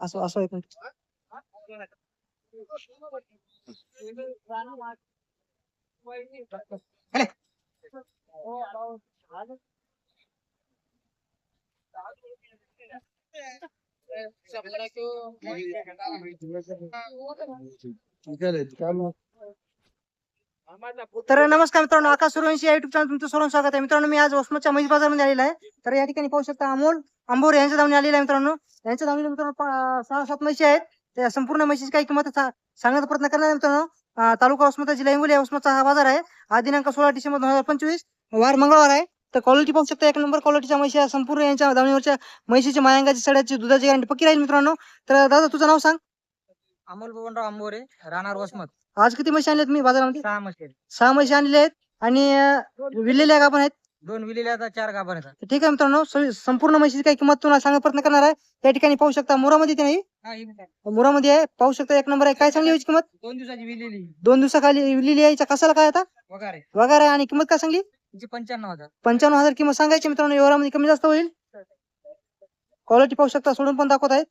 असं असं एक मिनिट. तर नमस्कार मित्रांनो आकाश सुरवंशी या युट्यूब चॅनल तुमचं सर्व स्वागत आहे मित्रांनो मी आज वसमतच्या म्हैस बाजारमध्ये आलेला आहे तर या ठिकाणी पाहू शकता अमोल आंबोर यांच्या धावणी आलेला आहे मित्रांनो. यांच्या धावणीला मित्रांनो सहा सात म्हशी आहेत. त्या संपूर्ण म्हशीची काही किंमत सांगण्याचा प्रयत्न करणार आहे मित्रांनो. तालुका वसमत जिल्हा हिंगोली या वसमतचा हा बाजार आहे. आज दिनांक सोळा डिसेंबर दोन हजार पंचवीस. वार मंगळवार आहे. तर क्वालिटी पाहू शकता एक नंबर क्वालिटीच्या म्हशी आहे. संपूर्ण यांच्या धावणीवरच्या म्हशीची मायांगाची सड्याची दुधाची गॅरंटी पक्की राहील मित्रांनो. तर दादा तुझं नाव सांग. अमोल बबनराव आंबोरे राहणार वसमत. आज किती म्हशी आणल्या तुम्ही बाजारामध्ये? सहा मशीन सहा म्हशी आणलेल्या आहेत. आणि अं, विलेल्या गाभण आहेत. दोन विलेल्या आता चार तर ठीक आहे मित्रांनो संपूर्ण म्हशीची काही किंमत तुम्हाला सांगण्याचा प्रयत्न करणार आहे. या ठिकाणी पाहू शकता मुरामध्ये ते नाही? हा, ही. मुरामध्ये आहे. पाहू शकता एक नंबर आहे. काय सांगली याची किंमत? दोन दिवसाची विलेली दोन दिवसाखाली विलेली आहे. कसाला काय आता? वगैरे वगैरे आहे. आणि किंमत काय सांगली? तिची पंच्याण्णव हजार. पंच्याण्णव हजार किंमत सांगायची मित्रांनो. व्यवहारामध्ये कमी जास्त होईल. क्वालिटी पाहू शकता. सोडून पण दाखवत आहेत.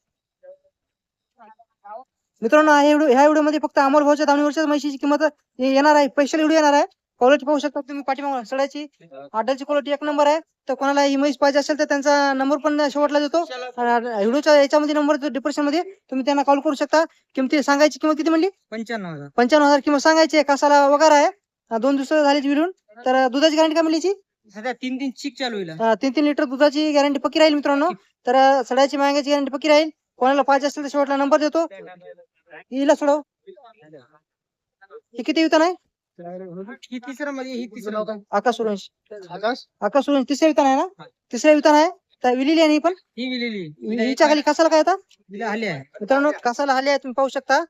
मित्रांनो ह्या व्हिडिओ ह्या व्हिडिओमध्ये फक्त अमोल भाऊच्या धावणीवरच्या म्हशीची किंमत ये- येणार आहे. स्पेशल व्हिडिओ येणार आहे. क्वालिटी पाहू शकता तुम्ही पाठीमाग सड्याची आड्याची क्वालिटी एक नंबर आहे. तर कोणाला ही म्हैस पाहिजे असेल तर त्यांचा नंबर पण शेवटला देतो. आणि व्हिडिओच्या याच्यामध्ये नंबर डिप्रेशनमध्ये तुम्ही त्यांना कॉल करू शकता. किमती सांगायची किंमत किती म्हणली? पंच्याण्णव हजार. पंच्याण्णव हजार किंमत सांगायची कसाला वगैरे आहे. दोन दिवस झाली विरून तर दुधाची गॅरंटी याची? सध्या तीन तीन चिक चालू होईल तीन तीन लिटर दुधाची गॅरंटी पक्की राहील मित्रांनो. तर सड्याची मागायची गॅरंटी पक्की राहील. कोणाला पाहिजे असेल तर शेवटला नंबर देतो. हिला सोडव. हे किती विधान आहे? ही तिसरं म्हणजे ही तिसरं आकाश सुरेश आकाश? सुरेश तिसऱ्या विधान आहे ना? तिसऱ्या विधान आहे? तर विलेली आहे ना पण? ही विलेली. हिच्या खाली कसाला काय आता हिला आली आहे. मित्रांनो कसाला आले आहे तुम्ही पाहू शकता.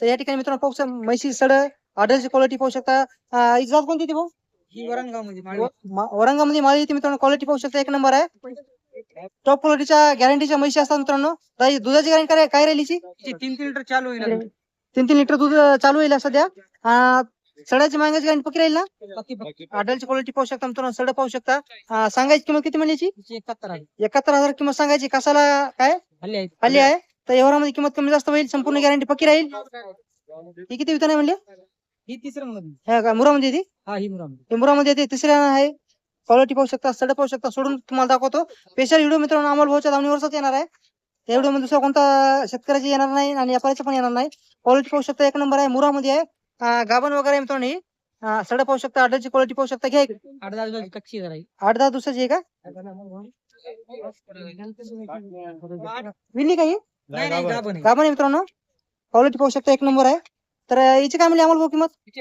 तर या ठिकाणी मित्रांनो पाहू शकता म्हैशी सड ऑर्डरची क्वालिटी पाहू शकता. अं, ही जात कोणती ती भाऊ? ही वरणगावमध्ये माळी. मा- औरंगाबादमध्ये माळी येते मित्रांनो क्वालिटी पाहू शकता. एक नंबर आहे. टॉप क्वालिटीच्या गॅरंटीच्या म्हशी असतात मित्रांनो. तर दुधाची गॅरंटी काय काय राहिली हिची? तिची तीन तीन लिटर चालू होईल. तीन तीन लिटर दूध चालू होईल सध्या. अं, सड्याची मागायची गॅरंटी पक्की राहील. ना ऑर्डरची क्वालिटी पाहू शकता मित्रांनो सड पाहू शकता. सांगायची किंमत किती याची? तिची एकाहत्तर हजार किंमत सांगायची. कसाला काय? आली आहे. तर व्यवहारामध्ये किंमत कमी जास्त होईल संपूर्ण गॅरंटी पक्की राहील? ही किती विधान आहे म्हणले? ही का मुरामध्ये येते हा ही मुरामध्ये येते तिसऱ्या आहे. क्वालिटी पाहू शकता सड पाहू शकता सोडून तुम्हाला दाखवतो. स्पेशल व्हिडिओ मित्रांनो अमोल भाऊच्या धावणीवरच येणार आहे. मध्ये दुसरा कोणता शेतकऱ्याची येणार नाही आणि व्यापाऱ्याची पण येणार नाही. क्वालिटी पाहू शकता एक नंबर आहे मुरामध्ये आहे. गाभण वगैरे आहे मित्रांनो ही. सड पाहू शकता आर्डरची क्वालिटी पाहू शकता. घ्या एक. आठ दहा दिवसाची कच्ची जरा ही. आठ दहा दिवसाची आहे का? विली काही? नाही नाही गाभण. आहे. गाभण आहे मित्रांनो. क्वालिटी पाहू शकता एक नंबर आहे. तर अं, याची काय म्हणली अमोल भाऊ किंमत? तिचे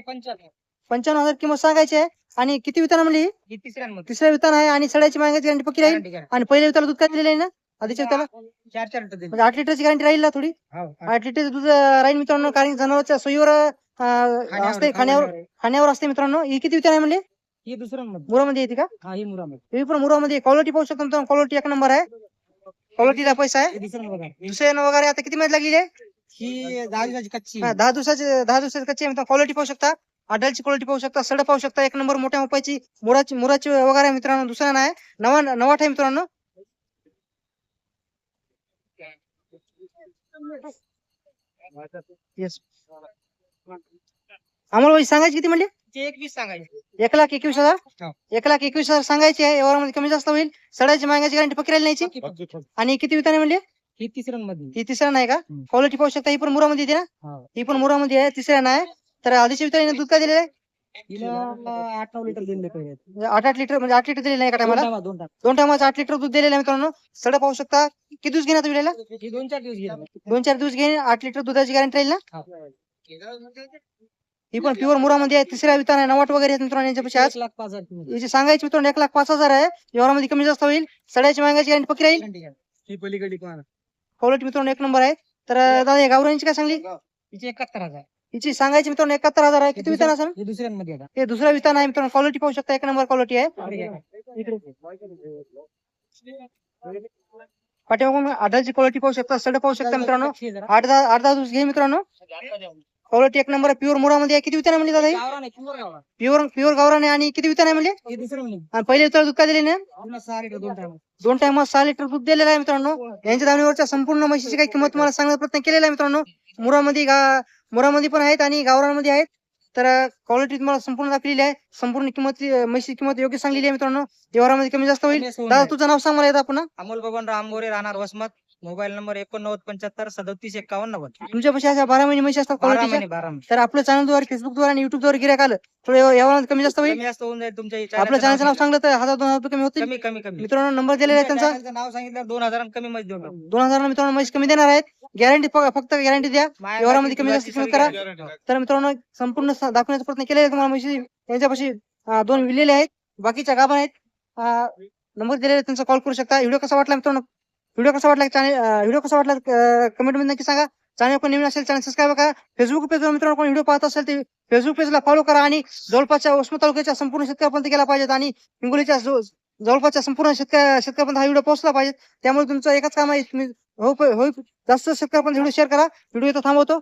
पंच्याण्णव हजार किंमत सांगायची आहे. आणि किती विताना म्हणली ही? ही तिसऱ्यांमध्ये. तिसऱ्या वितान आहे आणि सड्याची मागायची गॅरंटी पक्की राहील? Guarantee, guarantee. आणि पहिल्या विताला दूध काय दिलेलं आहे ना? आधीच्या विताला? चार चार लिटर म्हणजे आठ लिटरची गॅरंटी राहील ना थोडी? हो, आठ. लिटरचं दूध अं, राहील मित्रांनो कारण जनावरच्या सोयीवर अं, खाण्यावर- असते खाण्यावर खाण्यावर असते मित्रांनो. ही किती वितान आहे म्हणले ही दुसऱ्यांमध्ये मुरामध्ये येते का? हा ही मुरामध्ये. ही पण मुरामध्ये क्वालिटी पाहू शकतो मित्रांनो. क्वालिटी एक नंबर आहे. क्वालिटीला पैसा आहे. हे दुसरं दुसऱ्या वगैरे आता किती महिन्यात लागलेली आहे? ही दहा दिवसाची कच्ची हा, दहा दिवसाची दहा दिवसाची कच्ची आहे मित्रांनो. क्वालिटी पाहू शकता. आडलची क्वालिटी पाहू शकता. सड पाहू शकता. एक नंबर मोठ्या मोपायची मुराची मुराची वगैरे आहे मित्रांनो. दुसरा नाही. नवा नवाट आहे मित्रांनो. येस अमोल भाई सांगायची किती म्हणले? ते एक वीस सांगायचे. एक लाख एकवीस हजार? हो. एक लाख एकवीस हजार सांगायची आहे व्यवहारामध्ये कमी जास्त होईल. सडाची मागायची गॅरंटी पक्की राहिली नाही याची. पक्की, पक्की. आणि किती विताने म्हणले? ही तिसऱ्यांमध्ये ही तिसऱ्या नाही का? हम्म. क्वालिटी पाहू शकता ही पण मुरामध्ये येते ना? हो. ही पण मुरामध्ये आहे तिसऱ्या नाही. तर आधीच्या विताने दूध काय दिलेलं आहे? आठ नऊ लिटर दिले पाहिजे म्हणजे आठ आठ लिटर म्हणजे आठ लिटर दिलेलं आहे एका दोन टायमाला टायमा, दोन. दोन टायमाचं आठ लिटर दूध दिलेलं आहे मित्रांनो. सड पाहू शकता किती दिवस घेणार तुम्ही ही दोन चार दिवस गेले दोन चार दिवस घेईन आठ लिटर दुधाची गॅरंटी राहील ना? ही. पण प्युअर मुरामध्ये आहे तिसऱ्या वितान आहे नवाट वगैरे आहेत मित्रांनो यांच्यापाशी आज. एक लाख पाच हजार. याची सांगायची मित्रांनो एक लाख पाच हजार आहे. व्यवहारामध्ये कमी जास्त होईल. सड्याची मागायची गॅरंटी पक्की राहील. ही पलीकडे पण. क्वालिटी मित्रांनो एक नंबर आहे. तर दादा गावरांची काय सांगली? तिचे एकाहत्तर हजार. हिची सांगायची मित्रांनो एकाहत्तर हजार आहे. किती वितान असेल? हे दुसऱ्यांमध्ये हे दुसरा वितान आहे मित्रांनो. क्वालिटी पाहू शकता एक नंबर क्वालिटी आहे. पाठीमागून आधारची क्वालिटी पाहू शकता सड पाहू शकता मित्रांनो. आठ दहा आठ दहा दिवस घे मित्रांनो. क्वालिटी एक नंबर प्युअर मुरामध्ये आहे. किती विताने म्हणले दादा गावरान आहे, pure गावरान. प्युअर प्युअर गावराने आणि किती विताने म्हणले? हे दुसरं म्हणे. आणि पहिले दूध काय दिले ना पूर्ण सहा लिटर दोन time. दोन टाइम सहा लिटर दूध दिलेलं आहे मित्रांनो. यांच्या दावणीवरच्या संपूर्ण म्हशीची काही किंमत तुम्हाला सांगण्याचा प्रयत्न केलेला आहे मित्रांनो. मुरामध्ये गा मुरामध्ये पण आहेत आणि गावरांमध्ये आहेत. तर क्वालिटी तुम्हाला संपूर्ण दाखवलेली आहे. संपूर्ण किंमत म्हशीची किंमत योग्य सांगलेली आहे मित्रांनो. व्यवहारामध्ये कमी जास्त होईल. दादा. तुझं नाव सांग मला एकदा पुन्हा. अमोल बबन आंबोरे राहणार वसमत. मोबाईल नंबर एकोणनव्वद पंच्याहत्तर सदोतीस एक्कावन्न नव्वद तुमच्या पैसे अशा बारा महिने म्हशी असतात बारा महिने बारा महिने. तर आपल्या चॅनलद्वारे फेसबुकद्वारे आणि युट्यूबद्वारे गिरायक आलं थोडं कमी जास्त होईल? कमी जास्त होऊन जाईल तुमच्या आपल्या चॅनलचं नाव सांगलं तर हजार दोन हजार रुपये कमी होतील? कमी कमी कमी. मित्रांनो नंबर दिलेला आहे तुमच्या त्यांचा. channel चं नाव सांगितलं दोन हजार कमी मध्ये देऊन टाकू. दोन हजार मित्रांनो म्हशी कमी देणार आहेत. गॅरंटी फक्त गॅरंटी द्या. व्यवहारामध्ये कमी जास्त दुधाची करा. सगळी guarantee. तर मित्रांनो संपूर्ण स- दाखवण्याचा प्रयत्न केलेला आहे तुम्हाला म्हशी यांच्यापाशी अं, दोन विलेले आहेत. बाकीच्या गाभा आहेत. नंबर दिलेले आहेत, त्यांचा कॉल करू शकता. व्हिडिओ कसा वाटला मित्रांनो? व्हिडिओ कसा वाटला चॅनल व्हिडिओ कसा वाटला कमेंटमध्ये नक्की सांगा. चॅनल कोण नवीन असेल चॅनल सबस्क्राईब करा. फेसबुक पेजवर मित्रांनो कोण व्हिडिओ पाहत असेल ते फेसबुक पेजला फॉलो करा आणि जवळपासच्या उस्मा तालुक्याच्या संपूर्ण शेतकऱ्यापर्यंत गेला पाहिजेत आणि हिंगोलीच्या जवळपासच्या संपूर्ण शेतकऱ्या शेतकऱ्यापर्यंत हा व्हिडिओ पोहोचला पाहिजे त्यामुळे तुमचं एकच काम आहे तुम्ही हो हो जास्त शेतकऱ्यापर्यंत व्हिडिओ शेअर करा. व्हिडिओ इथं थांबवतो.